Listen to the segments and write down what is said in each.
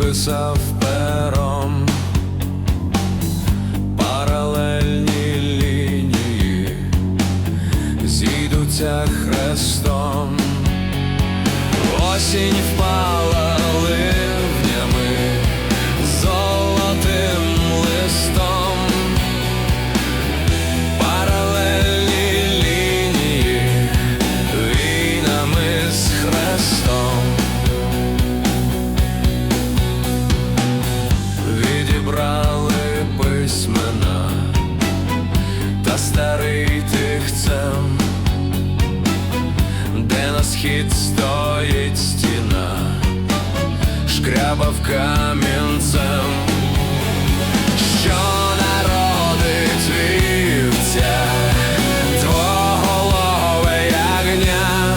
писав пером паралельні лінії зійдуться хрестом. Осінь впала схід стоїть стіна, шкрябав камінцем що народить вівця двоголове ягня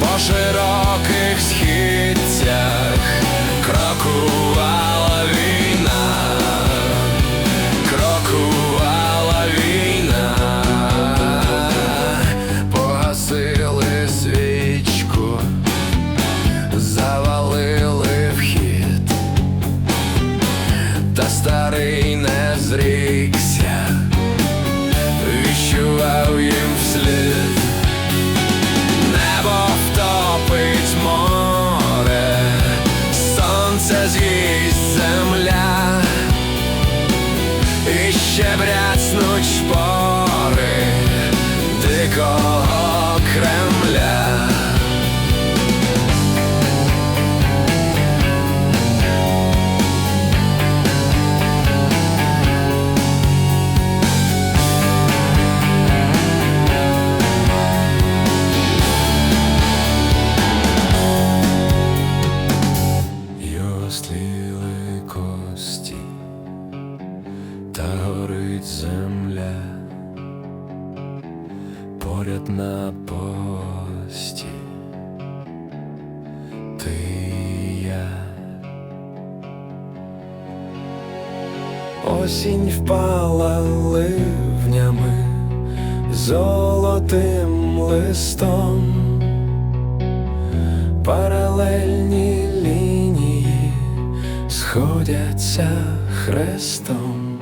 по широких східцях та старий не зрікся, горить земля поряд на пості. Ти я. Осінь впала ливнями золотим листом паралельні лінії сходяться хрестом.